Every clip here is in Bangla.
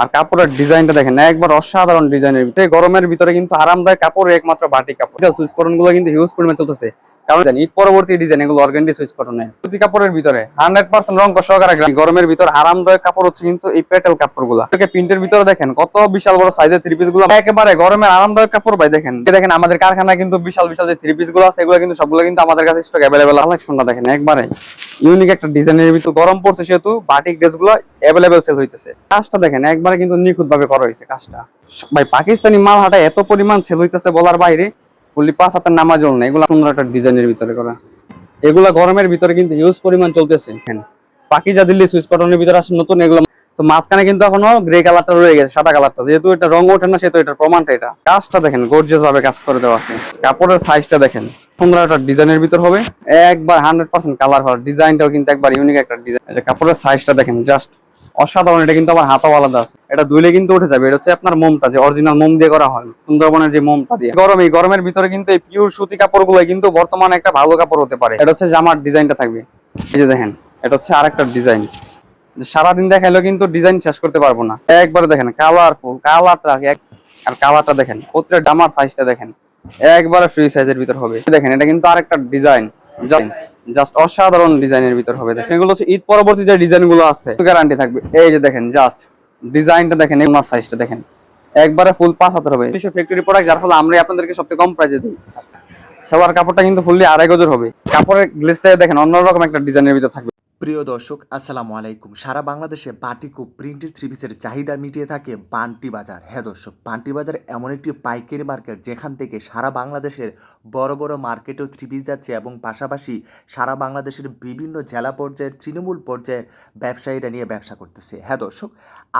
আর কাপড়ের ডিজাইনটা দেখেন, একবার অসাধারণ ডিজাইনের ভিতরে গরমের ভিতরে কিন্তু আরামদায়ক কাপড়, একমাত্র বাটি কাপড়। সুইচ কটনগুলো কিন্তু হিউজ পরিমাণে চলতেছে। একেবারে কাপড় দেখেন। আমাদের কারখানায় কিন্তু বিশাল বিশাল যে থ্রি পিসগুলো আছে, এগুলো কিন্তু সবগুলো কিন্তু আমাদের কাছে স্টক অ্যাভেলেবেল কালেকশনটা দেখেন, একবারে ইউনিক একটা ডিজাইনের ভিতরে গরম পড়ছে সেহেতু, বাটিক ড্রেসগুলো অ্যাভেলেবেল সেল হইতেছে। কাজটা দেখেন, একবারে কিন্তু নিখুঁত ভাবে করা হয়েছে কাজটা। ভাই, পাকিস্তানি মাল হাটা এত পরিমাণ সেল হইতেছে বলার বাইরে ফুললি পাঁচ হাতের নামাজ না, এগুলো সুন্দর একটা ডিজাইনের ভিতরে করা। এগুলা গরমের ভিতরে কিন্তু হিউজ পরিমাণ চলতেছে। দেখেন পাকিজা দিল্লি সুইচ কটনের ভিতরে আসে নতুন এগুলো। তো মাঝখানে কিন্তু এখনও গ্রে কালারটা রয়ে গেছে, সাদা কালারটা যেহেতু এটা রং ওঠে না, সেহেতু এটার প্রমাণটা এটা। কাজটা দেখেন গর্জিয়াস ভাবে কাজ করে দেওয়া আছে। কাপড়ের সাইজটা দেখেন, সুন্দর একটা ডিজাইনের ভিতর হবে। একবার হান্ড্রেড পার্সেন্ট কালার হবে ডিজাইনটাও কিন্তু একবার ইউনিক একটা ডিজাইন কাপড়ের সাইজটা দেখেন জাস্ট অসাধারণ, এটা কিন্তু আমার হাতাও আলাদা আছে। এটা ধুইলে কিন্তু উঠে যাবে। এটা হচ্ছে আপনার মোমটা, যে অরিজিনাল মোম দিয়ে করা হয়। সুন্দরবনের যে মোমটা দিয়ে। গরম, এই গরমের ভিতরে কিন্তু এই পিওর সুতি কাপড়গুলো কিন্তু বর্তমানে একটা ভালো কাপড় হতে পারে। এটা হচ্ছে জামার ডিজাইনটা থাকবে। এই যে দেখেন, এটা হচ্ছে আরেকটা ডিজাইন। সারাদিন দেখাইলেও কিন্তু ডিজাইন শেষ করতে পারব না। একবারে দেখেন কালারফুল কালারটা আর কালারটা দেখেন, প্রত্যেকটা জামার সাইজটা দেখেন। একবারে ফ্রি সাইজের ভিতর হবে। দেখেন, এটা কিন্তু আরেকটা ডিজাইন। জাস্ট অসাধারণ ডিজাইনের ভিতর হবে। দেখেন এগুলো হচ্ছে ঈদ পরবর্তী যে ডিজাইনগুলো আছে গ্যারান্টি থাকবে। এই যে দেখেন জাস্ট ডিজাইনটা দেখেন এগুলোর সাইজটা দেখেন। একবারে ফুল পাঁচ হাতের হবে। কিছু ফ্যাক্টরি প্রোডাক্ট যার ফলে আমরা আপনাদেরকে সবচেয়ে কম প্রাইসে দিই। সবার কাপড়টা কিন্তু ফুললি আড়াই গজের হবে। কাপড়ের গ্লেসটা দেখেন অন্যরকম একটা ডিজাইনের ভিতর থাকবে। প্রিয় দর্শক, আসসালামু আলাইকুম। সারা বাংলাদেশে বাটিক প্রিন্টেড থ্রি পিসের চাহিদা মিটিয়ে থাকে বান্টি বাজার। হ্যাঁ দর্শক, বান্টি বাজার এমন একটি পাইকারি মার্কেট যেখান থেকে সারা বাংলাদেশের বড় বড় মার্কেটেও থ্রি পিস যাচ্ছে এবং পাশাপাশি সারা বাংলাদেশের বিভিন্ন জেলা পর্যায়ের, তৃণমূল পর্যায়ের ব্যবসায়ীরা নিয়ে ব্যবসা করতেছে। হ্যাঁ দর্শক,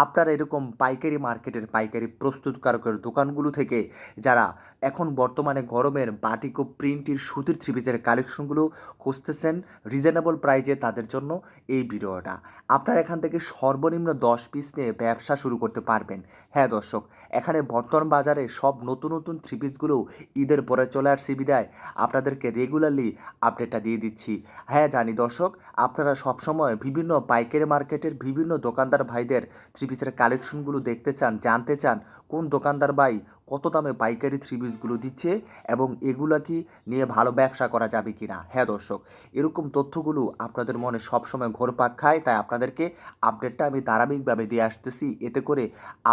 আপনারা এরকম পাইকারি মার্কেটের পাইকারি প্রস্তুতকারকের দোকানগুলো থেকে যারা এখন বর্তমানে গরমের বাটিকো প্রিন্টের সুতির থ্রি পিসের কালেকশনগুলো খুঁজতেছেন রিজনেবল প্রাইজে তাদের জন্য এই ভিডিওটা। আপনারা এখান থেকে সর্বনিম্ন দশ পিস নিয়ে ব্যবসা শুরু করতে পারবেন। হ্যাঁ দর্শক, এখানে বর্তমান বাজারে সব নতুন নতুন থ্রি পিসগুলো ঈদের পরে চলে আসছে বিদায়। আপনাদেরকে রেগুলারলি আপডেটটা দিয়ে দিচ্ছি। হ্যাঁ জানি দর্শক, আপনারা সবসময় বিভিন্ন পাইকারি মার্কেটের বিভিন্ন দোকানদার ভাইদের থ্রি পিসের কালেকশনগুলো দেখতে চান, জানতে চান কোন দোকানদার ভাই কত দামে পাইকারি থ্রি পিসগুলো দিচ্ছে এবং এগুলা কি নিয়ে ভালো ব্যবসা করা যাবে কি না হ্যাঁ দর্শক, এরকম তথ্যগুলো আপনাদের মনে সবসময় ঘোরপাক খায়, তাই আপনাদেরকে আপডেটটা আমি ধারাবাহিকভাবে দিয়ে আসতেছি। এতে করে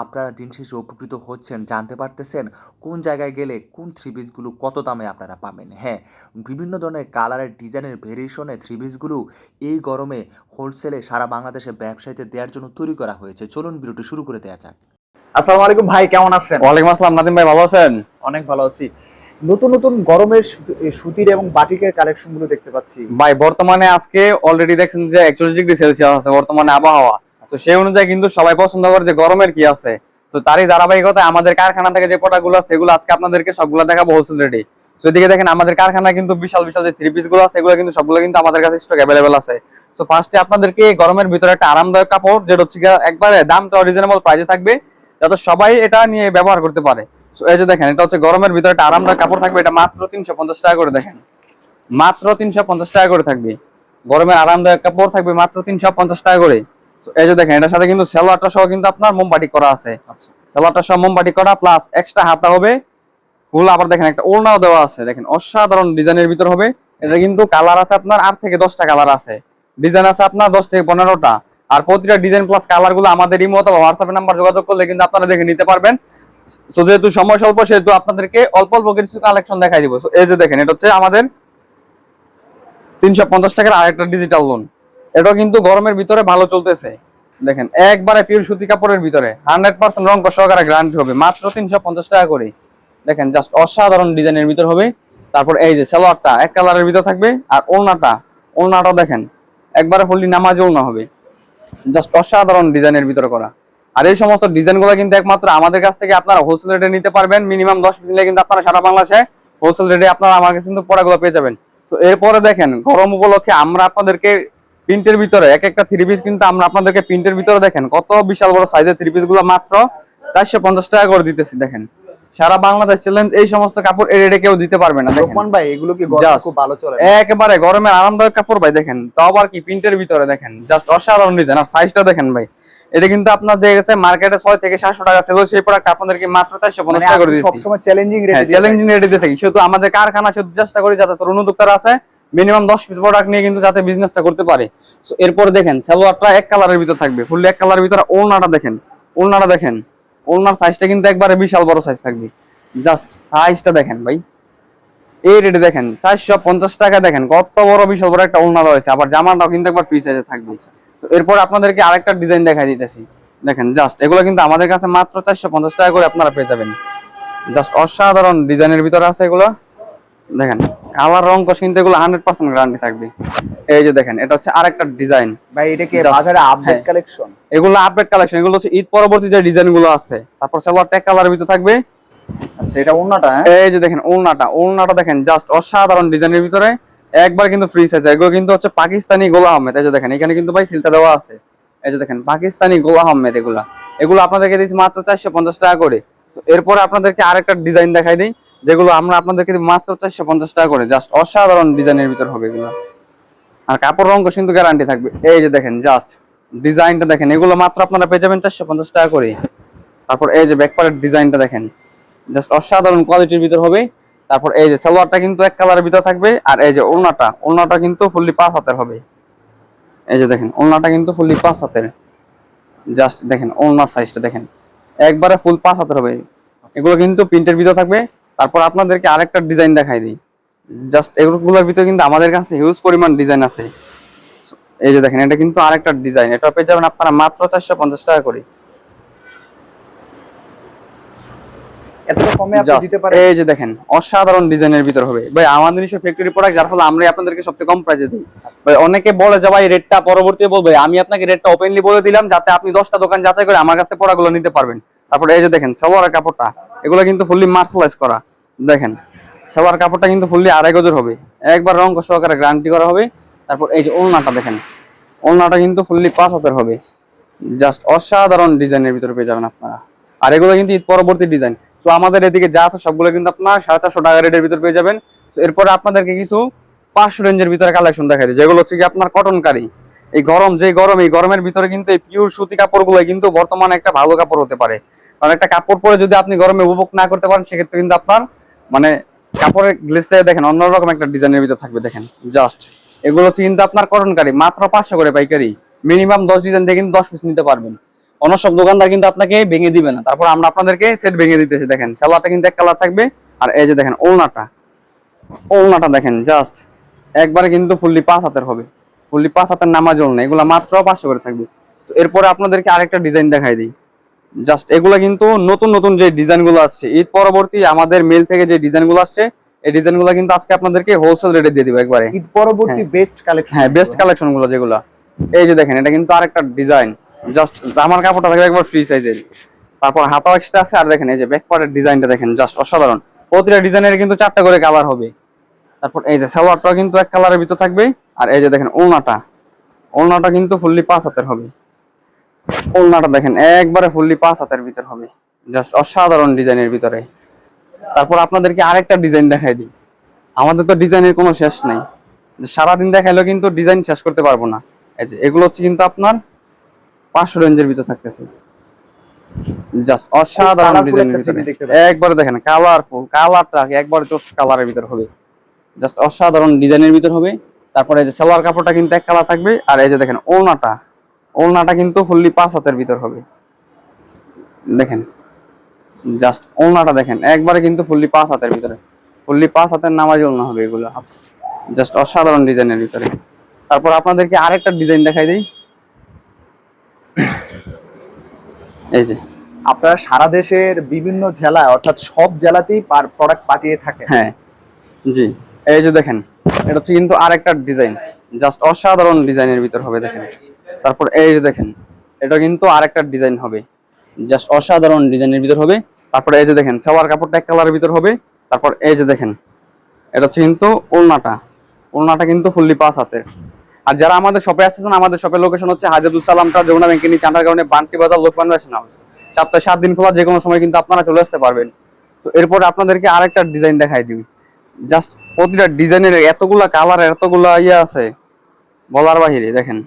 আপনারা দিন শেষে উপকৃত হচ্ছেন, জানতে পারতেছেন কোন জায়গায় গেলে কোন থ্রি পিসগুলো কত দামে আপনারা পাবেন। হ্যাঁ বিভিন্ন ধরনের কালারের ডিজাইনের ভেরিয়েশনে থ্রি পিসগুলো এই গরমে হোলসেলে সারা বাংলাদেশে ব্যবসায়ীদের দেওয়ার জন্য তৈরি করা হয়েছে। চলুন ভিডিওটি শুরু করে দেওয়া যাক। আসসালামু আলাইকুম ভাই কেমন আছেন? ওয়ালাইকুম আসসালাম নাদিম ভাই ভালো আছেন? অনেক ভালো আছি। নতুন নতুন গরমের সুতির এবং বাটিকের কালেকশনগুলো দেখতে পাচ্ছি। ভাই বর্তমানে আজকে অলরেডি দেখছেন যে একচল্লিশ ডিগ্রি সেলসিয়াস আছে বর্তমানে আবহাওয়া। তো সেই অনুযায়ী কিন্তু সবাই পছন্দ করে যে গরমের কি আছে। তো তারই ধারাবাহিকতায় আমাদের কারখানা থেকে যে প্রোডাক্টগুলো আছে সেগুলো আজকে আপনাদেরকে সবগুলো দেখাবো হোলসেল রেডি তো এদিকে দেখেন আমাদের কারখানায় কিন্তু বিশাল বিশাল যে থ্রি পিসগুলো আছে এগুলো কিন্তু সবগুলো কিন্তু আমাদের কাছে স্টক অ্যাভেলেবেল আছে। তো ফার্স্টে আপনাদেরকে গরমের ভিতরে একটা আরামদায়ক কাপড় যেটা হচ্ছে একবারে দামটা রিজনেবল প্রাইসে থাকবে। যাতে সবাই এটা নিয়ে ব্যবহার করতে পারে। এই যে দেখেন এটা হচ্ছে গরমের ভিতরে একটা আরামদায়ক কাপড় থাকবে এটা মাত্র তিনশো পঞ্চাশ টাকা করে দেখেন। মাত্র তিনশো পঞ্চাশ টাকা করে থাকবে। গরমের আরামদায়ক কাপড় থাকবে মাত্র তিনশো পঞ্চাশ টাকা করে। এই যে দেখেন এটার সাথে কিন্তু সেলোয়ারটা সহ কিন্তু আপনার মোমবাটি করা আছে। আচ্ছা। সেলোয়ারটা সহ মোমবাটি করা প্লাস এক্সট্রা হাতা হবে। ফুল আবার দেখেন একটা ওড়নাও দেওয়া আছে। দেখেন অসাধারণ ডিজাইনের ভিতর হবে। এটা কিন্তু কালার আছে আপনার আট থেকে দশটা কালার আছে। ডিজাইন আছে আপনার দশ থেকে পনেরোটা। আর প্রতিটা ডিজাইন প্লাস কালারগুলো আমাদের ইমো অথবা হোয়াটসঅ্যাপ নাম্বার যোগাযোগ করলে কিন্তু আপনারা দেখে নিতে পারবেন। সো যেহেতু সময় স্বল্প, সেহেতু আপনাদেরকে অল্প অল্প কিছু কালেকশন দেখাই দিব। এই যে দেখেন, এটা হচ্ছে আমাদের তিনশো পঞ্চাশ টাকার আরেকটা ডিজিটাল লোন এটাও কিন্তু গরমের ভিতরে ভালো চলতেছে। দেখেন, একবারে পিওর সুতি কাপড়ের ভিতরে। হান্ড্রেড পার্সেন্ট রং সহকারে গ্যারান্টি হবে। মাত্র তিনশো পঞ্চাশ টাকা করে। দেখেন জাস্ট অসাধারণ ডিজাইনের ভিতর হবে। তারপর এই যে সালোয়ারটা, এক কালারের ভিতর থাকবে। আর ওড়নাটা ওড়নাটা দেখেন, একবারে ফুললি নামাজ ওড়না হবে। জাস্ট অসাধারণ ডিজাইনের ভিতরে করা। আর এই সমস্ত ডিজাইনগুলো কিন্তু একমাত্র আমাদের কাছ থেকে আপনারা হোলসেল রেটে নিতে পারবেন। মিনিমাম দশ নিলে কিন্তু আপনারা সারা বাংলাদেশে হোলসেল রেটে আপনারা আমার কাছে কিন্তু পড়াগুলো পেয়ে যাবেন। তো এরপরে দেখেন, গরম উপলক্ষে আমরা আপনাদেরকে প্রিন্টের ভিতরে এক একটা থ্রি পিস কিন্তু আমরা আপনাদেরকে প্রিন্টের ভিতরে দেখেন, কত বিশাল বড় সাইজের থ্রি পিসগুলো মাত্র চারশো পঞ্চাশ টাকা করে দিতেছি, দেখেন। সারা বাংলাদেশ চ্যালেঞ্জ এই সমস্ত কাপড় এর রেটে কেউ দিতে পারবে না দেখেন। ভাই এগুলো কি গরমে খুব ভালো চলে একেবারে গরমের আরামদায়ক কাপড় ভাই দেখেন। তাও আবার কি প্রিন্টের ভিতরে দেখেন। জাস্ট অসাধারণ ডিজাইন আর সাইজটা দেখেন ভাই এটা কিন্তু আপনার যে গেছে মার্কেটে ছয় থেকে সাতশো টাকা সেল সেই প্রোডাক্ট আপনাদেরকে মাত্র চারশো পঞ্চাশ মানে টাকা করে দিচ্ছি সবসময় চ্যালেঞ্জিং রেটে চ্যালেঞ্জিং রেটে দিয়ে থাকি। শুধু আমাদের কারখানা শুধু চেষ্টা করি যাতে তরুণ উদ্যোক্তারা আছে মিনিমাম দশ পিস প্রোডাক্ট নিয়ে কিন্তু যাতে বিজনেসটা করতে পারে। So, এরপর দেখেন সালোয়ারটা এক কালারের ভিতর থাকবে। ফুললি এক কালারের ভিতরে ওড়নাটা দেখেন ওড়নাটা দেখেন। ওড়নার সাইজটা কিন্তু একবারে বিশাল বড় সাইজ থাকবে। জাস্ট সাইজটা দেখেন ভাই। এই রেটে দেখেন, চারশো পঞ্চাশ টাকা দেখেন, কত বড় বিশাল বড় একটা ওড়না রয়েছে। আবার জামাটাও কিন্তু একবার ফ্রি সাইজে থাকবে। তো এরপর আপনাদেরকে আরেকটা ডিজাইন দেখাই দিতেছি। দেখেন জাস্ট এগুলো কিন্তু আমাদের কাছে মাত্র চারশো পঞ্চাশ টাকা করে আপনারা পেয়ে যাবেন। জাস্ট অসাধারণ ডিজাইনের ভিতরে আছে এগুলো। দেখেন কালার রং কষ কিন্তু এগুলো হান্ড্রেড পার্সেন্ট গ্যারান্টি থাকবে। এই যে দেখেন এটা হচ্ছে আরেকটা ডিজাইন ভাই এটা কি বাজারে আপডেট হ্যাঁ। কালেকশন এগুলো আপডেট কালেকশন এগুলো হচ্ছে ঈদ পরবর্তী যে ডিজাইনগুলো আছে। তারপর সালোয়ার ট্যাগ কালারের ভিতর থাকবে। আচ্ছা এটা অন্যটা হ্যাঁ? এই যে দেখেন ওড়নাটা। ওড়নাটা দেখেন জাস্ট অসাধারণ ডিজাইনের ভিতরে। একবার কিন্তু ফ্রি সাইজ এগুলো কিন্তু হচ্ছে পাকিস্তানি গোলা আহমেদ। এই যে দেখেন এখানে কিন্তু ভাই সিলটা দেওয়া আছে। এই যে দেখেন পাকিস্তানি গোলা আহমেদ এগুলা। এগুলো আপনাদেরকে দিচ্ছি মাত্র চারশো পঞ্চাশ টাকা করে। তো এরপরে আপনাদেরকে আরেকটা ডিজাইন দেখাই দিই। যেগুলো আমরা আপনাদেরকে মাত্র চারশো পঞ্চাশ টাকা করে। জাস্ট অসাধারণ ডিজাইনের ভিতর হবে এগুলো। আর কাপড় রঙ কিন্তু গ্যারান্টি থাকবে। এই যে দেখেন, জাস্ট ডিজাইনটা দেখেন, এগুলো মাত্র আপনারা পেয়ে যাবেন চারশো পঞ্চাশ টাকা করে তারপর এই যে ব্যাকপারের ডিজাইনটা দেখেন, জাস্ট অসাধারণ কোয়ালিটির ভিতর হবে। তারপর এই যে সালোয়ারটা কিন্তু এক কালারের ভিতর থাকবে, আর এই যে ওড়নাটা ওড়নাটা কিন্তু ফুললি পাঁচ হাতের হবে। এই যে দেখেন, ওড়নাটা কিন্তু ফুললি পাঁচ হাতের। জাস্ট দেখেন, ওড়নার সাইজটা দেখেন, একবারে ফুল পাঁচ হাতের হবে। এগুলো কিন্তু প্রিন্টের ভিতর থাকবে। তারপর আপনাদেরকে আরেকটা ডিজাইন দেখাই দিই। জাস্ট এগুলোর ভিতরে কিন্তু আমাদের কাছে হিউজ পরিমাণ ডিজাইন আছে। এই যে দেখেন এটা কিন্তু আরেকটা ডিজাইন এটা পেয়ে যাবেন আপনারা মাত্র চারশো পঞ্চাশ টাকা করে। এই যে দেখেন অসাধারণ ডিজাইনের ভিতর হবে। ভাই আমাদের নিজস্ব ফ্যাক্টরি প্রোডাক্ট যার ফলে আমরাই আপনাদেরকে সবচেয়ে কম প্রাইসে দিই। আচ্ছা। ভাই অনেকে বলে যে ভাই রেটটা বলবে। আমি আপনাকে রেটটা ওপেনলি বলে দিলাম যাতে আপনি দশটা দোকান যাচাই করে আমার কাছ থেকে প্রোডাক্টগুলো নিতে পারবেন। তারপরে এই যে দেখেন সালোয়ারের কাপড়টা। এগুলো কিন্তু ফুললি মার্শালাইজ করা। দেখেন, সালোয়ার কাপড়টা কিন্তু ফুললি আড়াই গজের হবে। একবার রং সহকারে গ্রান্টি করা হবে। তারপর এই যে ওড়নাটা দেখেন, ওলনাটা কিন্তু ফুললি পাঁচ হাতের হবে। জাস্ট অসাধারণ ডিজাইনের ভিতরে পেয়ে যাবেন আপনারা। আর এগুলো কিন্তু ঈদ পরবর্তী ডিজাইন তো আমাদের এদিকে যা আছে সবগুলো কিন্তু আপনার সাড়ে চারশো টাকা রেটের ভিতরে পেয়ে যাবেন। এরপরে আপনাদেরকে কিছু পাঁচশো রেঞ্জের ভিতরে কালেকশন দেখা দিই, যেগুলো হচ্ছে কি আপনার কটন কারি এই গরম, যে গরম, এই গরমের ভিতরে কিন্তু এই পিওর সুতি কাপড়গুলো কিন্তু বর্তমানে একটা ভালো কাপড় হতে পারে। কারণ একটা কাপড় পরে যদি আপনি গরমে উপভোগ না করতে পারেন, সেক্ষেত্রে কিন্তু আপনার মানে কাপড়ের গ্লেসটা দেখেন, অন্যরকম একটা ডিজাইনের ভিতরে থাকবে দেখেন জাস্ট এগুলো হচ্ছে কিন্তু আপনার কটন কারি মাত্র পাঁচশো করে পাইকারি। মিনিমাম দশ ডিজাইন দিয়ে কিন্তু দশ পিস নিতে পারবেন। অন্য সব দোকানদার কিন্তু আপনাকে ভেঙে দিবে না। তারপর আমরা আপনাদেরকে সেট ভেঙে দিতেছি, দেখেন। সালোয়ারটা কিন্তু এক কালার থাকবে, আর এই যে দেখেন, ওলনাটা। ওলনাটা দেখেন জাস্ট একবারে কিন্তু ফুললি পাঁচ হাতের হবে। ফুললি পাঁচ হাতের নামাজ ওলনা এগুলো মাত্র পাঁচশো করে থাকবে। তো এরপরে আপনাদেরকে আরেকটা ডিজাইন দেখাই দিই। জাস্ট এগুলো কিন্তু নতুন নতুন যে ডিজাইনগুলো আসছে ঈদ পরবর্তী আমাদের মেল থেকে যে ডিজাইনগুলো আসছে এই ডিজাইনগুলো কিন্তু আজকে আপনাদেরকে হোলসেল রেটে দিয়ে দিব একবারে। ঈদ পরবর্তী বেস্ট কালেকশন হ্যাঁ বেস্ট কালেকশনগুলো যেগুলো। এই যে দেখেন এটা কিন্তু আরেকটা ডিজাইন জাস্ট জামার কাপড়টা থাকবে একবার ফ্রি সাইজের তারপর হাতাও এক্সট্রা আছে আর দেখেন এই যে ব্যাক পার্টের ডিজাইনটা দেখেন জাস্ট অসাধারণ। প্রতিটা ডিজাইনের কিন্তু চারটা করে কালার হবে। তারপর এই যে সালোয়ারটাও কিন্তু এক কালারের ভিতর থাকবে আর এই যে দেখেন ওলনাটা। ওলনাটা কিন্তু ফুললি পাঁচ হাতের হবে। ওলনাটা দেখেন একবারে ফুললি পাঁচ হাতের ভিতর হবে। জাস্ট অসাধারণ ডিজাইনের ভিতরে। তারপর আপনাদেরকে আরেকটা ডিজাইন দেখাই দিই। আমাদের তো ডিজাইনের কোনো শেষ নাই। যে সারাদিন দেখাইলেও কিন্তু ডিজাইন শেষ করতে পারব না। এই যে এগুলো হচ্ছে কিন্তু আপনার পাঁচশো রেঞ্জের ভিতর থাকতেছে। জাস্ট অসাধারণ ডিজাইনের ভিতরে। একবারে দেখেন কালারফুল কালারটা একবারে জোস্ট কালারের ভিতর হবে। জাস্ট অসাধারণ ডিজাইনের ভিতর হবে। তারপরে যে সালোয়ার কাপড়টা কিন্তু এক কালার থাকবে আর এই যে দেখেন ওলনাটা ওলনাটা কিন্তু ফুললি পাঁচ হাতের ভিতর হবে। দেখেন জাস্ট ওলনাটা দেখেন একবারে কিন্তু ফুললি পাঁচ হাতের ভিতরে। ফুললি পাঁচ হাতের নামাজ ওলনা হবে এগুলো আচ্ছা। জাস্ট অসাধারণ ডিজাইনের ভিতরে। তারপর আপনাদেরকে আরেকটা ডিজাইন দেখাই দিই। এই যে। আপনারা সারা দেশের বিভিন্ন জেলায় অর্থাৎ সব জেলাতেই প্রোডাক্ট পাঠিয়ে থাকেন। হ্যাঁ। জি। এই যে দেখেন, এটা হচ্ছে কিন্তু আরেকটা ডিজাইন, জাস্ট অসাধারণ ডিজাইনের ভিতর হবে, দেখেন। তারপর এই যে দেখেন, এটা কিন্তু আরেকটা ডিজাইন হবে, জাস্ট অসাধারণ ডিজাইনের ভিতর হবে। তারপর এই যে দেখেন, সালোয়ার কাপড়টা এক কালারের ভিতর হবে। তারপর এই যে দেখেন, এটা হচ্ছে কিন্তু ওলনাটা ওলনাটা কিন্তু ফুললি পাস হাতের। আর যারা আমাদের শপে আসতেছেন, আমাদের শপের লোকেশন হচ্ছে হাজাদুল সালামটা যমুনা ব্যাংকের নিচে আন্ডার কারণে বান্টি বাজার লোকমান ফ্যাশন হাউস সপ্তাহে সাত দিন খোলা যে কোনো সময় কিন্তু আপনারা চলে আসতে পারবেন। তো এরপর আপনাদেরকে আরেকটা ডিজাইন দেখাই দিবি জাস্ট প্রতিটা ডিজাইনের এতগুলা কালার এতগুলা ইয়ে আছে বলার বাহিরে দেখেন।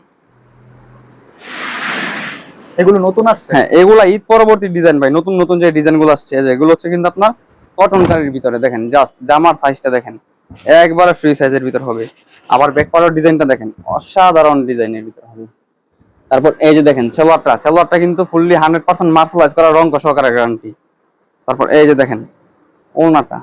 এগুলো নতুন আসছে? হ্যাঁ এগুলা ঈদ পরবর্তী ডিজাইন ভাই নতুন নতুন যে ডিজাইনগুলো আসছে এগুলো হচ্ছে কিন্তু আপনার কটন কারির ভিতরে দেখেন জাস্ট জামার সাইজটা দেখেন একবারে ফ্রি সাইজের ভিতর হবে। আবার ব্যাক পার্টের ডিজাইনটা দেখেন অসাধারণ ডিজাইনের ভিতর হবে। তারপর এই যে দেখেন সেলোয়ারটা সেলোয়ারটা কিন্তু ফুললি হান্ড্রেড পার্সেন্ট মার্শালাইজ করা রং সহকারে গ্যারান্টি তারপর এই যে দেখেন ওনাটা।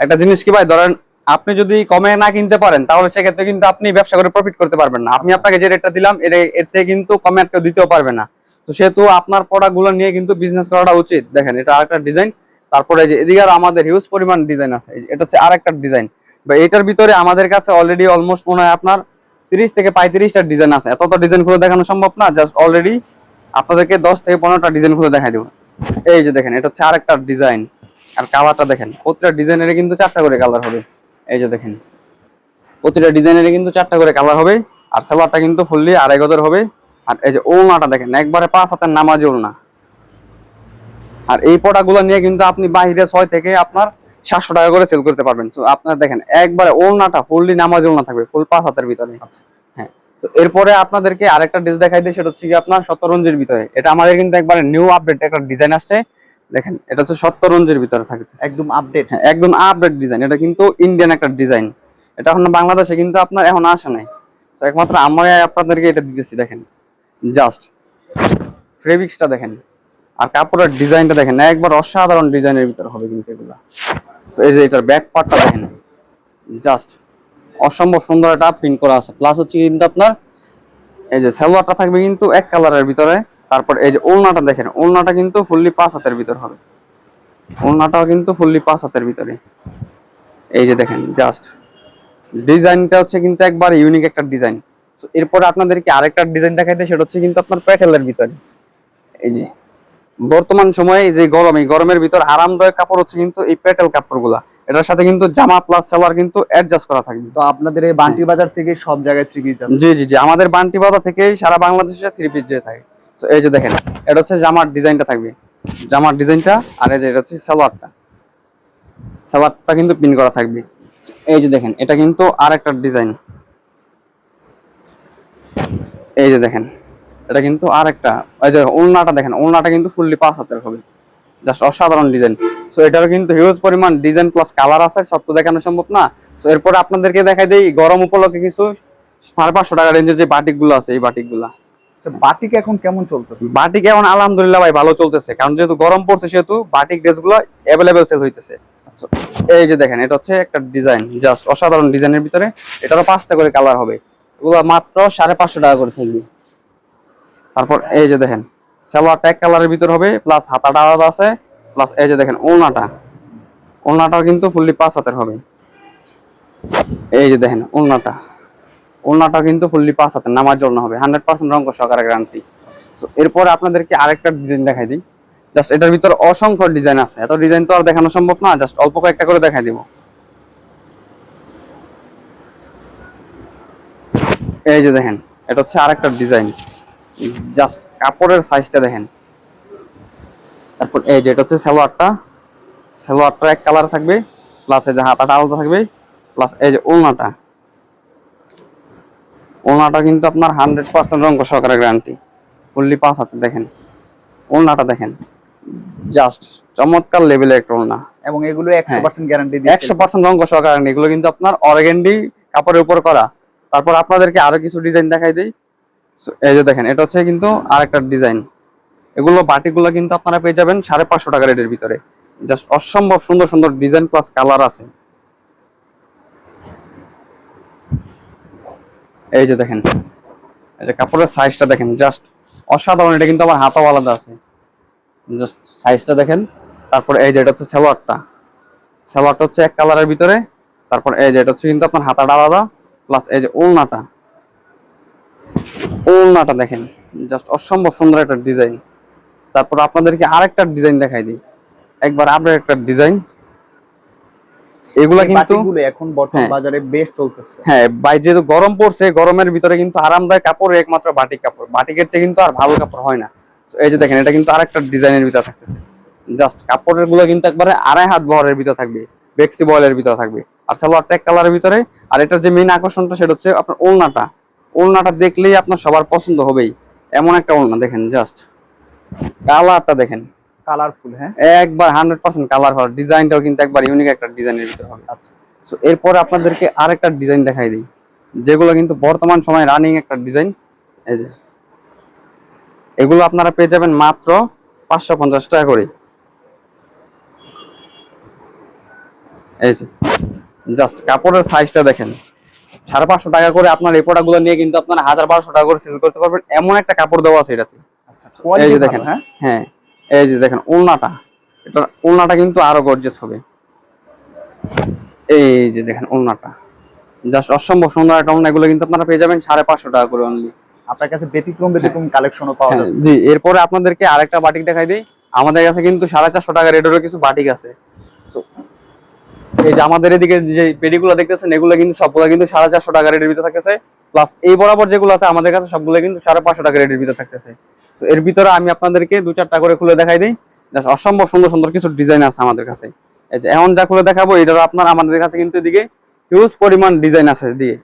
একটা জিনিস কি ভাই, ধরেন আপনি যদি কমে না কিনতে পারেন, তাহলে সেক্ষেত্রে কিন্তু আপনি ব্যবসা করে প্রফিট করতে পারবেন না। আমি আপনাকে যে রেটটা দিলাম, এর এর থেকে কিন্তু কমে আর কেউ দিতেও পারবে না। তো সেহেতু আপনার প্রোডাক্টগুলো নিয়ে কিন্তু বিজনেস করাটা উচিত। দেখেন, এটা আরেকটা ডিজাইন তারপরে যে এদিকে আর আমাদের হিউজ পরিমাণ ডিজাইন আছে। এটা হচ্ছে আর একটা ডিজাইন বা এটার ভিতরে আমাদের কাছে অলরেডি অলমোস্ট মনে হয় আপনার তিরিশ থেকে পঁয়ত্রিশটা ডিজাইন আছে। এত তো ডিজাইন খুলে দেখানো সম্ভব না জাস্ট অলরেডি আপনাদেরকে দশ থেকে পনেরোটা ডিজাইন খুলে দেখাই দেবো। এই যে দেখেন, এটা হচ্ছে আর একটা ডিজাইন আর কালারটা দেখেন প্রতিটা ডিজাইনের কিন্তু চারটা করে কালার হবে। এই যে দেখেন প্রতিটা ডিজাইনের কিন্তু চারটা করে কালার হবে আর সালোয়ারটা কিন্তু ফুললি আড়াই গজের হবে। আর এই যে ওলনাটা দেখেন একবারে পাঁচ হাতের নামাজি ওলনা। আর এই প্রোডাক্টগুলো নিয়ে কিন্তু আপনি বাইরে ছয় থেকে আপনার সাতশো টাকা করে সেল করতে পারবেন। তো আপনার দেখেন একবারে ওলনাটা ফুললি নামাজি ওলনা থাকবে ফুল পাঁচ হাতের ভিতরে। আচ্ছা। হ্যাঁ তো এরপরে আপনাদেরকে আরেকটা ডিস দেখাই দিই সেটা হচ্ছে কি আপনার সত্যরঞ্জের ভিতরে। এটা আমাদের কিন্তু একবারে নিউ আপডেট একটা ডিজাইন আসছে। দেখেন এটা হচ্ছে সত্যরঞ্জের ভিতরে থাকছে একদম আপডেট হ্যাঁ একদম আপডেট ডিজাইন এটা কিন্তু ইন্ডিয়ান একটা ডিজাইন এটা এখন বাংলাদেশে কিন্তু আপনার এখন আসে নাই। তো একমাত্র আমরাই আপনাদেরকে এটা দিতেছি দেখেন। জাস্ট ফেব্রিক্সটা দেখেন। আর কাপড়ের ডিজাইনটা দেখেন একবার অসাধারণ ডিজাইনের ভিতরে হবে কিন্তু এগুলা। তো এই যে এটার ব্যাক পার্টটা দেখেন। জাস্ট অসম্ভব সুন্দর একটা প্রিন্ট করা আছে। প্লাস হচ্ছে কিন্তু আপনার এই যে সালোয়ারটা থাকবে কিন্তু এক কালারের ভিতরে। তারপর এই যে ওলনাটা দেখেন ওলনাটা কিন্তু ফুললি পাঁচ হাতের ভিতর হবে। ওড়নাটাও কিন্তু ফুললি পাঁচ হাতের ভিতরে। এই যে দেখেন জাস্ট ডিজাইনটা হচ্ছে কিন্তু একবার ইউনিক একটা ডিজাইন। তো এরপরে আপনাদেরকে আরেকটা ডিজাইন দেখাইতে সেটা হচ্ছে কিন্তু আপনার প্যাটেলের ভিতরে। এই যে বর্তমান সময়ে এই যে গরম এই গরমের ভিতর আরামদায়ক কাপড় হচ্ছে কিন্তু এই প্যাটেল কাপড়গুলা। এটার সাথে কিন্তু জামা প্লাস সালোয়ার কিন্তু অ্যাডজাস্ট করা থাকবে। তো আপনাদের এই বান্টি বাজার থেকে সব জায়গায় থ্রি পিস জি জি জি। আমাদের বান্টি বাজার থেকেই সারা বাংলাদেশে থ্রি পিস যেয়ে থাকে। এই যে দেখেন এটা হচ্ছে জামার ডিজাইনটা থাকবে। জামার ডিজাইনটা আর এই যে এটা হচ্ছে সালোয়ারটা। সালোয়ারটা কিন্তু পিন করা থাকবে। এই যে দেখেন এটা কিন্তু আর একটা ডিজাইন। এই যে দেখেন এটা কিন্তু আর একটা এই যে ওলনাটা দেখেন ওলনাটা কিন্তু ফুললি পাঁচ হাতের হবে। জাস্ট অসাধারণ ডিজাইন। সো এটারও কিন্তু হিউজ পরিমাণ ডিজাইন প্লাস কালার আছে সব তো দেখানো সম্ভব না। সো এরপরে আপনাদেরকে দেখাই দেই গরম উপলক্ষে কিছু সাড়ে পাঁচশো টাকা রেঞ্জের যে বাটিকগুলো আছে এই বাটিকগুলা আচ্ছা, বাটিক এখন কেমন চলতেছে? বাটিক এখন আলহামদুলিল্লাহ ভাই ভালো চলতেছে। কারণ যেহেতু গরম পড়ছে সেহেতু বাটিক ড্রেসগুলো অ্যাভেলেবেল সেল হইতেছে। আচ্ছা, এই যে দেখেন এটা হচ্ছে একটা ডিজাইন জাস্ট অসাধারণ ডিজাইনের ভিতরে। এটারও পাঁচটা করে কালার হবে। এগুলো মাত্র সাড়ে পাঁচশো টাকা করে থাকবে। তারপর এই যে দেখেন সালোয়ারটা এক কালারের ভিতর হবে প্লাস হাতাটা আলাদা আছে প্লাস এই যে দেখেন ওলনাটা ওলনাটাও কিন্তু ফুললি পাঁচ হাতের হবে। এই যে দেখেন ওলনাটা ওলনাটা কিন্তু ফুললি পাঁচ হাতের নামার জন্য হবে হান্ড্রেড পার্সেন্ট রঙ সহকারে গ্যারান্টি এরপর আপনাদেরকে আরেকটা ডিজাইন দেখাই দিই। জাস্ট এটার ভিতর অসংখ্য ডিজাইন আছে। এত ডিজাইন তো আর দেখানো সম্ভব না জাস্ট অল্প কয়েকটা করে দেখাই দিব। এই যে দেখেন এটা হচ্ছে আরেকটা ডিজাইন জাস্ট কাপড়ের সাইজটা দেখেন। তারপর এই যে এটা হচ্ছে সালোয়ারটা। সালোয়ারটা এক কালার থাকবে প্লাস এই যে হাতাটা আলাদা থাকবে প্লাস এই যে ওলনাটা ওলনাটা কিন্তু আপনার হান্ড্রেড পার্সেন্ট রঙ সহকারে গ্যারান্টি ফুললি পাঁচ হাতে দেখেন। ওলনাটা দেখেন। জাস্ট চমৎকার লেভেলের একটা ওলনা এবং এগুলো একশো হ্যাঁ। পার্সেন্ট গ্যারান্টি একশো পার্সেন্ট রঙ সহকারে। এগুলো কিন্তু আপনার অর্গেন্ডি কাপড়ের উপর করা। তারপর আপনাদেরকে আরও কিছু ডিজাইন দেখাই দিই। এই যে দেখেন এটা হচ্ছে কিন্তু আরেকটা ডিজাইন এগুলো বাটিগুলো কিন্তু আপনারা পেয়ে যাবেন সাড়ে পাঁচশো টাকা রেটের ভিতরে। জাস্ট অসম্ভব সুন্দর সুন্দর ডিজাইন প্লাস কালার আছে। এই যে দেখেন, এই যে কাপড়ের সাইজটা দেখেন জাস্ট অসাধারণ, এটা কিন্তু আমার হাতাও আলাদা আছে। জাস্ট সাইজটা দেখেন, তারপর এই যে এটা হচ্ছে সালোয়ারটা। সালোয়ারটা হচ্ছে এক কালারের ভিতরে, তারপর এই যে এটা হচ্ছে কিন্তু আপনার হাতাটা আলাদা প্লাস এই যে ওলনাটা। ওলনাটা দেখেন জাস্ট অসম্ভব সুন্দর একটা ডিজাইন তারপর আপনাদেরকে আরেকটা ডিজাইন দেখাই দিই। একবার আপডেট একটা ডিজাইন এগুলা কিন্তু এখন বর্তমান হ্যাঁ। বাজারে বেশ চলতেছে। হ্যাঁ ভাই যেহেতু গরম পড়ছে গরমের ভিতরে কিন্তু আরামদায়ক কাপড় একমাত্র বাটিক কাপড়। বাটিকের চেয়ে কিন্তু আর ভালো কাপড় হয় না। এই যে দেখেন এটা কিন্তু আরেকটা ডিজাইনের ভিতরে থাকতেছে। জাস্ট কাপড়েরগুলো কিন্তু একবারে আড়াই হাত বহরের ভিতরে থাকবে বেক্সি বয়েলের ভিতরে থাকবে। আর সালোয়ারটা এক কালারের ভিতরে আর এটার যে মেইন আকর্ষণটা সেটা হচ্ছে আপনার ওলনাটা। ওলনাটা দেখলেই আপনার সবার পছন্দ হবেই। এমন একটা ওলনা দেখেন জাস্ট কালারটা দেখেন। কালারফুল হ্যাঁ? একবার হান্ড্রেড পার্সেন্ট কালার হবে ডিজাইনটাও কিন্তু একবার ইউনিক একটা ডিজাইনের ভিতরে হবে। আচ্ছা। তো এরপরে আপনাদেরকে আরেকটা ডিজাইন দেখাই দিই যেগুলো কিন্তু বর্তমান সময় রানিং একটা ডিজাইন। এই যে এগুলো আপনারা পেয়ে যাবেন মাত্র পাঁচশো পঞ্চাশ টাকা করে। এই যে জাস্ট কাপড়ের সাইজটা দেখেন। সাড়ে পাঁচশো টাকা করে আপনার এই প্রোডাক্টগুলো নিয়ে কিন্তু আপনারা হাজার বারোশো টাকা করে সেল করতে পারবেন। এমন একটা কাপড় দেওয়া আছে এটাতে। আচ্ছা এই যে দেখেন হ্যাঁ? হ্যাঁ। এই যে দেখেন ওলনাটা এটা ওলনাটা কিন্তু আরও গর্জেস হবে। এই যে দেখেন ওলনাটা জাস্ট অসম্ভব সুন্দর একটা ওলনা এগুলো কিন্তু আপনারা পেয়ে যাবেন সাড়ে পাঁচশো টাকা করে অনলি আপনার কাছে ব্যতিক্রম ব্যতিক্রম কালেকশনও পাওয়া যাচ্ছে। জি এরপরে আপনাদেরকে আরেকটা বাটিক দেখাই দিই। আমাদের কাছে কিন্তু সাড়ে চারশো টাকা রেটেরও কিছু বাটিক আছে। এই যে আমাদের এদিকে যে পেডিগুলো দেখতেছেন, এগুলো কিন্তু সবগুলো কিন্তু সাড়ে চারশো টাকা রেটের ভিতরে থাকতেছে। প্লাস এই বরাবর যেগুলো আছে আমাদের কাছে সবগুলো কিন্তু সাড়ে পাঁচশো টাকা রেটের ভিতরে থাকতেছে। তো এর ভিতরে আমি আপনাদেরকে দু চারটা করে খুলে দেখাই দিই। অসম্ভব সুন্দর সুন্দর কিছু ডিজাইন আছে আমাদের কাছে। এই যে এখন যা খুলে দেখাবো এটারও আপনার আমাদের কাছে কিন্তু এদিকে হিউজ পরিমাণ ডিজাইন আছে দিয়ে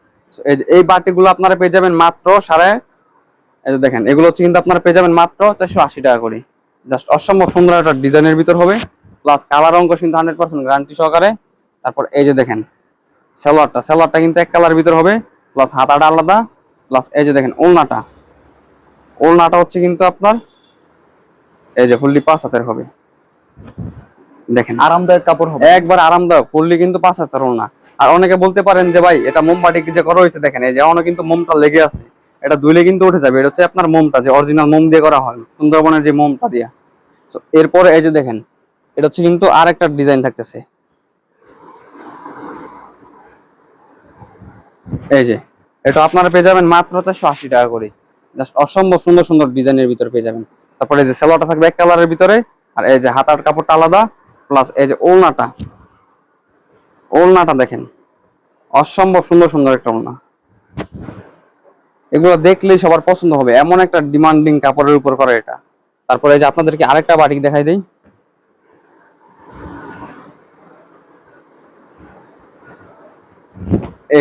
এই যে এই বাটিগুলো আপনারা পেয়ে যাবেন মাত্র সাড়ে, এই যে দেখেন, এগুলো হচ্ছে কিন্তু আপনারা পেয়ে যাবেন মাত্র চারশো আশি টাকা করে। জাস্ট অসম্ভব সুন্দর একটা ডিজাইনের ভিতর হবে। প্লাস কালার অঙ্ক কিন্তু হান্ড্রেড পার্সেন্ট গ্যারান্টি সহকারে। তারপর এই যে দেখেন সালোয়ারটা সালোয়ারটা কিন্তু এক কালার ভিতর হবে প্লাস হাতাটা আলাদা প্লাস এই যে দেখেন ওলনাটা। ওলনাটা হচ্ছে কিন্তু আপনার এই যে ফুললি পাঁচ হাতের হবে। দেখেন। আরামদায়ক কাপড় হবে। একবার আরামদায়ক ফুললি কিন্তু পাঁচ হাজার না আর অনেকে বলতে পারেন যে ভাই এটা মোমবাটি যে করা হয়েছে? দেখেন এই যে এখনও কিন্তু মোমটা লেগে আছে। এটা ধুলে কিন্তু উঠে যাবে। এটা হচ্ছে আপনার মোমটা যে অরিজিনাল মোম দিয়ে করা হয় সুন্দরবনের যে মোমটা দিয়া। এরপরে এই যে দেখেন এটা হচ্ছে কিন্তু আর একটা ডিজাইন থাকতেছে। এই যে, এটা আপনারা পেয়ে যাবেন মাত্র চারশো আশি টাকা করে। জাস্ট অসম্ভব সুন্দর সুন্দর ডিজাইনের ভিতরে পেয়ে যাবেন। তারপরে এই যে সেলোয়ারটা থাকবে এক কালারের ভিতরে, আর এই যে হাতার কাপড়টা আলাদা প্লাস এই যে ওলনাটা। ওলনাটা দেখেন, অসম্ভব সুন্দর সুন্দর একটা ওলনা। এগুলো দেখলেই সবার পছন্দ হবে। এমন একটা ডিমান্ডিং কাপড়ের উপর করে এটা। তারপরে এই যে আপনাদেরকে আরেকটা বাটিক দেখাই দেই।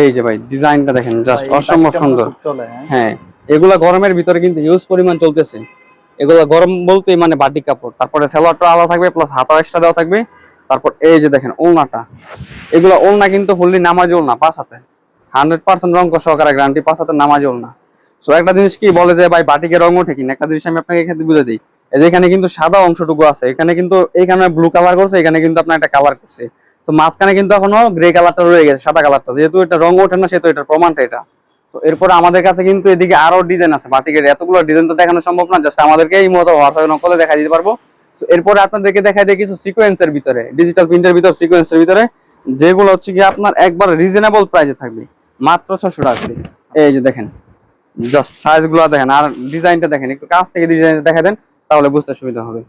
এই যে ভাই ডিজাইনটা দেখেন জাস্ট অসম্ভব সুন্দর। হ্যাঁ? হ্যাঁ এগুলা গরমের ভিতরে কিন্তু হিউজ পরিমাণ চলতেছে। এগুলা গরম বলতেই মানে বাটিক কাপড়। তারপরে সালোয়ারটা আলাদা থাকবে প্লাস হাতা এক্সট্রা দেওয়া থাকবে। তারপর এই যে দেখেন ওলনাটা। এগুলো ওলনা কিন্তু ফুললি নামাজ ওলনা পাঁচ হাতে। হান্ড্রেড পার্সেন্ট রঙ সহকারে গ্যারান্টি পাঁচ হাতে নামাজ ওলনা। সো একটা জিনিস কি বলে যে ভাই বাটিকে রঙ ওঠে কিনা? একটা জিনিস আমি আপনাকে এখানে বুঝে দিই। এই যে এখানে কিন্তু সাদা অংশটুকু আছে। এখানে কিন্তু এইখানে ব্লু কালার করছে এখানে কিন্তু আপনার একটা কালার করছে। তো মাঝখানে কিন্তু এখনও গ্রে কালারটা রয়ে গেছে, সাদা কালারটা যেহেতু এটা রঙ ওঠে না, সেহেতু এটার প্রমাণটা এটা। তো এরপরে আমাদের কাছে কিন্তু এদিকে আরও ডিজাইন আছে, বাটিকের। এতগুলো ডিজাইন তো দেখানো সম্ভব না জাস্ট আমাদেরকে এই মতো হোয়াটসঅ্যাপে নকলে দেখা দিতে পারব। তো এরপরে আপনাদেরকে দেখাই দিই কিছু সিকোয়েন্সের ভিতরে ডিজিটাল প্রিন্টের ভিতর সিকোয়েন্সের ভিতরে, যেগুলো হচ্ছে কি আপনার একবার রিজনেবল প্রাইসে থাকবে, মাত্র ছশো টাকা এই যে দেখেন জাস্ট সাইজগুলো দেখেন, আর ডিজাইনটা দেখেন, একটু কাছ থেকে ডিজাইনটা দেখা দেন, তাহলে বুঝতে সুবিধা হবে।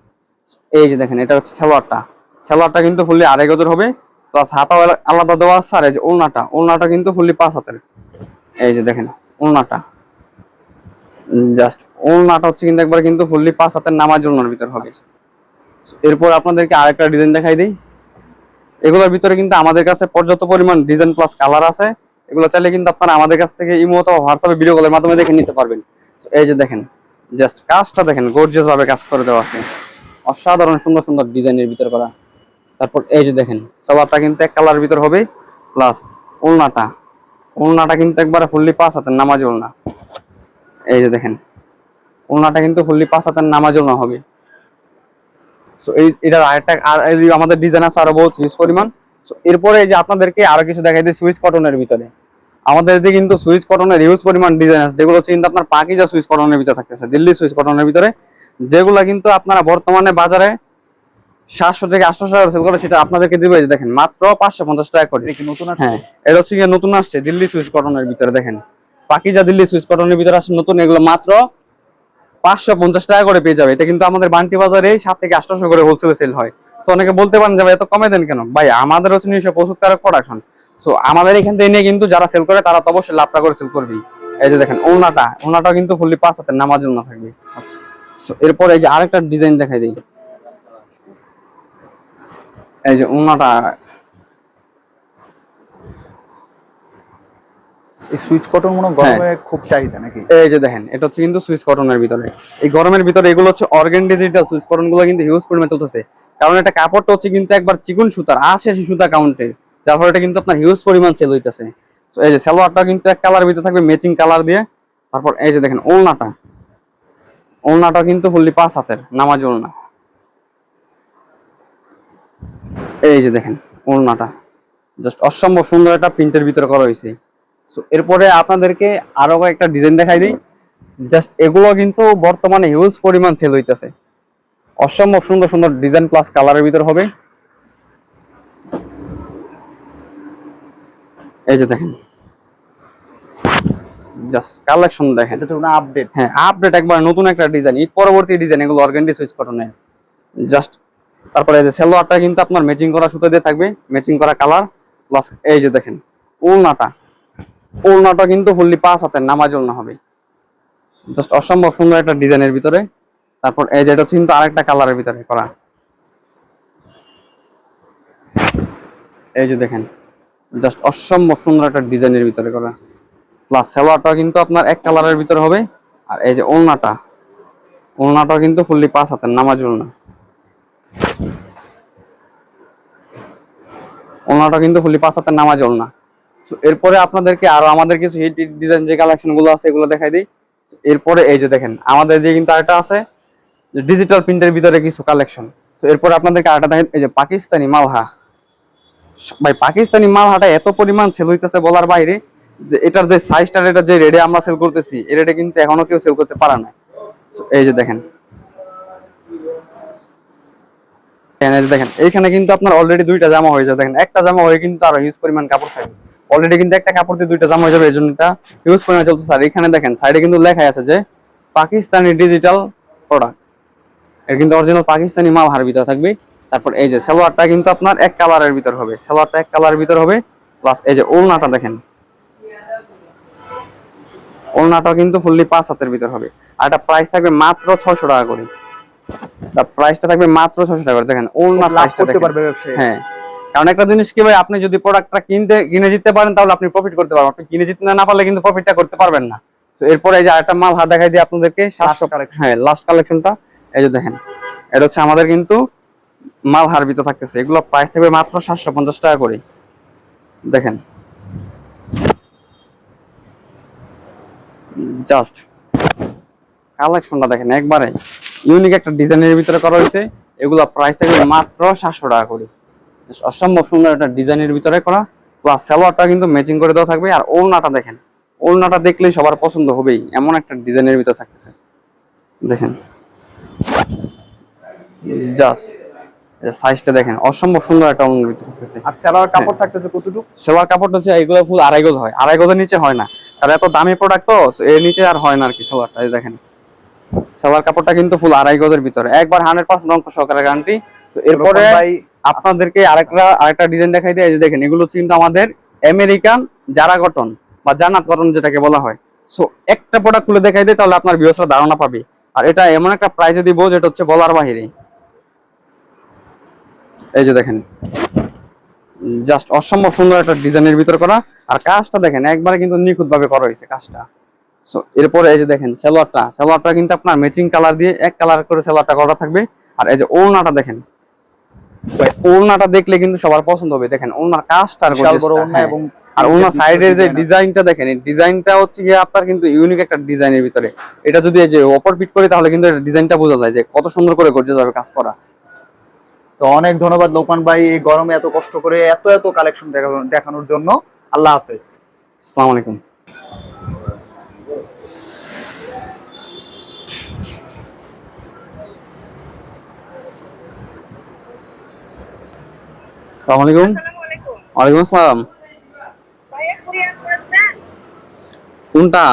এই যে দেখেন, এটা হচ্ছে সালোয়ারটা। সালোয়ারটা কিন্তু ফুললি আড়াই গজের হবে। প্লাস হাতা আলাদা দেওয়া আছে আর এই যে ওলনাটা ওলনাটা কিন্তু ফুললি পাঁচ হাতের। এই যে দেখেন, ওলনাটা। জাস্ট ওলনাটা হচ্ছে কিন্তু একবার কিন্তু ফুললি পাঁচ হাতের নামাজ ওলনার ভিতর হবে। এরপর আপনাদেরকে আরেকটা ডিজাইন দেখাই দিই। এগুলোর ভিতরে কিন্তু আমাদের কাছে পর্যাপ্ত পরিমাণ ডিজাইন প্লাস কালার আছে। এগুলো চাইলে কিন্তু আপনারা আমাদের কাছ থেকে ইমো অথবা হোয়াটসঅ্যাপে ভিডিও কলের মাধ্যমে দেখে নিতে পারবেন। এই যে দেখেন জাস্ট কাজটা দেখেন গর্জিয়াস ভাবে কাজ করে দেওয়া আছে। অসাধারণ সুন্দর সুন্দর ডিজাইনের ভিতর করা। তারপর এই যে দেখেন সালোয়ারটা কিন্তু এক কালার ভিতর হবে প্লাস ওলনাটা। ওলনাটা কিন্তু একবারে ফুললি পাঁচ হাতের নামাজ ওলনা। এই যে দেখেন, ওলনাটা কিন্তু ফুললি পাঁচ হাতের নামাজ ওলনা হবে। সো এই, এটার আরেকটা, আর আমাদের ডিজাইন আছে আরও বহুত হিউজ পরিমাণ। সো এরপরে এই যে আপনাদেরকে আরও কিছু দেখাই দিই সুইচ কটনের ভিতরে। আমাদের এদিকে কিন্তু সুইচ কটনের হিউজ পরিমাণ ডিজাইন আছে। যেগুলো হচ্ছে কিন্তু আপনার পাকিজা সুইচ কটনের ভিতরে থাকতেছে, দিল্লি সুইচ কটনের ভিতরে। যেগুলা কিন্তু আপনারা বর্তমানে বাজারে সাতশো থেকে আটশো টাকা সেল করে সেটা আপনাদেরকে দিবে। দেখেন মাত্র পাঁচশো পঞ্চাশ টাকা করে। নতুন আসছে? হ্যাঁ এটা হচ্ছে গিয়ে নতুন আসছে দিল্লি সুইচ কটনের ভিতরে দেখেন। পাকিজা দিল্লি সুইচ কটনের ভিতরে আসছে নতুন এগুলো মাত্র পাঁচশো পঞ্চাশ টাকা করে পেয়ে যাবে। এটা কিন্তু আমাদের বান্টি বাজারে সাত থেকে আটশো করে হোলসেলে সেল হয়। তো অনেকে বলতে পারেন যে ভাই এত কমে দেন কেন? ভাই আমাদের হচ্ছে নিজস্ব প্রস্তুতকারক প্রোডাকশন তো আমাদের এখান থেকে নিয়ে কিন্তু যারা সেল করে তারা তো অবশ্যই লাভটা করে সেল করবেই। এই যে দেখেন ওনাটা ওনাটা কিন্তু ফুললি পাঁচ হাতের নামাজ না থাকবে। আচ্ছা। এরপর এই যে আরেকটা ডিজাইন দেখাই দিই। এই যে ওনাটা এই সুইচ কটন মনে গরমে খুব চাহিদা নাকি? এই যে দেখেন এটা হচ্ছে কিন্তু সুইচ কটনের ভিতরে। এই গরমের ভিতরে এগুলো হচ্ছে অর্গান ডিজিটাল সুইচ কটনগুলো কিন্তু হিউজ পরিমাণে চলতেছে। কারণ এটা কাপড়টা হচ্ছে কিন্তু একবার চিকুন সুতার আশি আশি সুতা কাউন্টের যার ফলে এটা কিন্তু আপনার হিউজ পরিমাণ সেল হইতেছে। এই যে সালোয়ারটা কিন্তু এক কালার ভিতরে থাকবে ম্যাচিং কালার দিয়ে। তারপর এই যে দেখেন ওলনাটা ওলনাটা কিন্তু ফুললি পাঁচ হাতের নামাজ ওলনা এই যে দেখেন ওলনাটা জাস্ট অসম্ভব সুন্দর একটা প্রিন্টের ভিতরে করা হয়েছে। So, এরপরে আপনাদেরকে আরও কয়েকটা ডিজাইন দেখাই দিই। জাস্ট এগুলো কিন্তু বর্তমানে হিউজ পরিমাণ সেল হইতেছে। অসম্ভব সুন্দর সুন্দর ডিজাইন প্লাস কালারের ভিতর হবে। এই যে দেখেন। জাস্ট কালেকশন দেখেন। এটা তো আপডেট হ্যাঁ আপডেট একবার নতুন একটা ডিজাইন ঈদ পরবর্তী ডিজাইন এগুলো অর্গানডি সুইচ কটনের। জাস্ট তারপরে এই যে সেলোয়ারটা কিন্তু আপনার ম্যাচিং করা সুতো দিয়ে থাকবে ম্যাচিং করা কালার প্লাস এই যে দেখেন ওলনাটা ওলনাটা কিন্তু ফুললি পাঁচ হাতের, নামাজ ওলনা হবে। জাস্ট অসম্ভব সুন্দর একটা ডিজাইনের ভিতরে। তারপর এই যে এটা কিন্তু আরেকটা কালারের ভিতরে করা। এই যে দেখেন জাস্ট অসম্ভব সুন্দর একটা ডিজাইনের ভিতরে করা। প্লাস সেলোয়ারটা কিন্তু আপনার এক কালারের ভিতরে হবে। আর এই যে ওলনাটা ওলনাটা কিন্তু ফুললি পাঁচ হাতের, নামাজ ওলনা ওলনাটা কিন্তু ফুললি পাঁচ হাতের নামাজ So, এরপরে আপনাদেরকে আরও আমাদের কিছু হিট ডিজাইন যে কালেকশনগুলো আছে এগুলো দেখাই দিই। এরপরে এই যে দেখেন আমাদের দিয়ে কিন্তু আরেকটা আছে ডিজিটাল প্রিন্টের ভিতরে কিছু কালেকশন এরপরে আপনাদেরকে আরেকটা দেখেন এই যে পাকিস্তানি মালহা। ভাই পাকিস্তানি মালহাটা এত পরিমাণ সেল হইতেছে বলার বাইরে যে এটার যে সাইজটার এটা যে রেডে আমরা সেল করতেছি এই রেটে কিন্তু এখনও কেউ সেল করতে পারে না এই যে দেখেন এখানে যে দেখেন, এইখানে কিন্তু আপনার অলরেডি দুইটা জামা হয়ে দেখেন, একটা জামা হয়ে কিন্তু আরও পরিমাণ কাপড় থাকবে। অলরেডি কিন্তু একটা কাপড় দিয়ে দুইটা জামা হয়ে যাবে এই জন্য এটা পরিমাণ চলছে। আর এখানে দেখেন সাইডে কিন্তু আছে যে, পাকিস্তানি ডিজিটাল প্রোডাক্ট কিন্তু অরিজিনাল পাকিস্তানি মাল হার ভিতরে থাকবে। তারপর এই যে সালোয়ারটা কিন্তু আপনার এক কালারের ভিতর হবে। সালোয়ারটা এক কালারের ভিতর হবে। প্লাস এই যে ওলনাটা দেখেন। ওলনাটা কিন্তু ফুললি পাঁচ হাতের ভিতর হবে। আর এটা প্রাইস থাকবে মাত্র ছশো টাকা করে। প্রাইসটা থাকবে মাত্র ছশো টাকা দেখেন করতে দেখেন। পারবে হ্যাঁ কারণ একটা জিনিস কি ভাই আপনি যদি প্রোডাক্টটা কিনতে কিনে জিততে পারেন তাহলে আপনি প্রফিট করতে পারবেন। আপনি কিনে জিততে না পারলে কিন্তু প্রফিটটা করতে পারবেন না। তো এরপরে এই যে আরেকটা মাল হাত দেখাই দিই আপনাদেরকে সাতশো হ্যাঁ লাস্ট কালেকশনটা এই যে দেখেন এটা হচ্ছে আমাদের কিন্তু মাল হার ভিতর থাকতেছে। এগুলো প্রাইস থাকবে মাত্র সাতশো পঞ্চাশ টাকা করে দেখেন। জাস্ট কালেকশনটা দেখেন একবারে। ইউনিক একটা ডিজাইনের ভিতরে করা হয়েছে। এগুলো প্রাইস থাকবে মাত্র সাতশো টাকা করে। অসম্ভব সুন্দর একটা ডিজাইনের ভিতরে করা। প্লাস সালোয়ারটা কিন্তু ম্যাচিং করে দেওয়া থাকবে। আর ওলনাটা দেখেন ওলনাটা দেখলেই সবার পছন্দ হবেই। এমন একটা ডিজাইনের ভিতরে থাকতেছে। দেখেন। জাস্ট সাইজটা দেখেন অসম্ভব সুন্দর একটা ভিতরে থাকতেছে। আর সেলার কাপড় থাকতেছে কতটুকু? সেলার কাপড়টা হচ্ছে এগুলো ফুল আড়াই গজ হয়। আড়াই গজের নিচে হয় না। এত দামি প্রোডাক্ট তো এর নিচে আর হয় না আর কি সেলারটা দেখেন। সেলার কাপড়টা কিন্তু ফুল আড়াই গজের ভিতরে। একবার হান্ড্রেড পার্সেন্ট অঙ্ক সহকারে গ্যারান্টি তো এরপরে আপনাদেরকে আরেকটা আরেকটা ডিজাইন দেখাই দিই। এই যে দেখেন এগুলো কিন্তু আমাদের আমেরিকান জারা কটন বা জান্নাত কটন যেটাকে বলা হয়। সো একটা প্রোডাক্ট খুলে দেখাই দিই তাহলে আপনার ভিউসরা ধারণা পাবে। আর এটা এমন একটা প্রাইসে দিব যেটা হচ্ছে বলার বাহিরে। এই যে দেখেন জাস্ট অসম্ভব সুন্দর একটা ডিজাইনের ভিতর করা। আর কাজটা দেখেন একবারে কিন্তু নিখুঁত ভাবে করা হয়েছে কাজটা। সো এরপরে এই যে দেখেন সেলোয়ারটা। সেলোয়ারটা কিন্তু আপনার ম্যাচিং কালার দিয়ে এক কালার করে সেলোয়ারটা করা থাকবে। আর এই যে ওড়নাটা দেখেন ওড়নাটা দেখলে কিন্তু সবার পছন্দ হবে। দেখেন ওড়নার কাজটা আর বিশাল বড় ওড়না হ্যাঁ। এবং আর ওনার সাইডের যে ডিজাইনটা দেখেন এই ডিজাইনটা হচ্ছে গিয়ে আপনার কিন্তু ইউনিক একটা ডিজাইনের ভিতরে। এটা যদি এই যে অপর পিট করি তাহলে কিন্তু ডিজাইনটা বোঝা যায় যে কত সুন্দর করে গর্জে যাবে কাজ করা। তো অনেক ধন্যবাদ লোকমান ভাই এই গরমে এত কষ্ট করে এত এত কালেকশন দেখানোর জন্য। আল্লাহ হাফেজ। আসসালামু আলাইকুম। আসসালামু আলাইকুম ওয়ালাইকুম আসসালাম ভাইয়া কুরিয়ার করেছেন? কোনটা?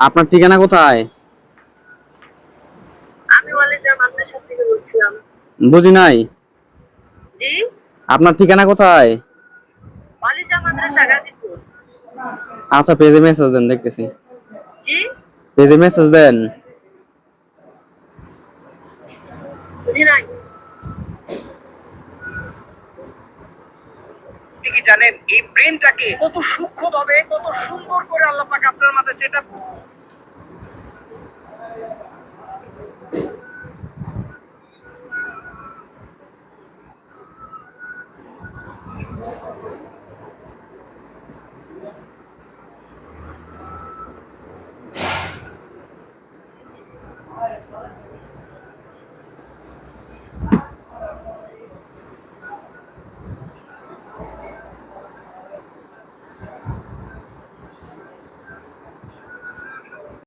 আপনার ঠিকানা কোথায়। বুঝি নাই জি? আপনার ঠিকানা কোথায়। আচ্ছা পেজে মেসেজ দেন দেখতেছি জি? পেজে মেসেজ দেন বুঝি নাই। কি জানেন, এই ব্রেনটাকে কত সূক্ষ্মভাবে, কত সুন্দর করে আল্লাহ আপনার মাথায় সেটা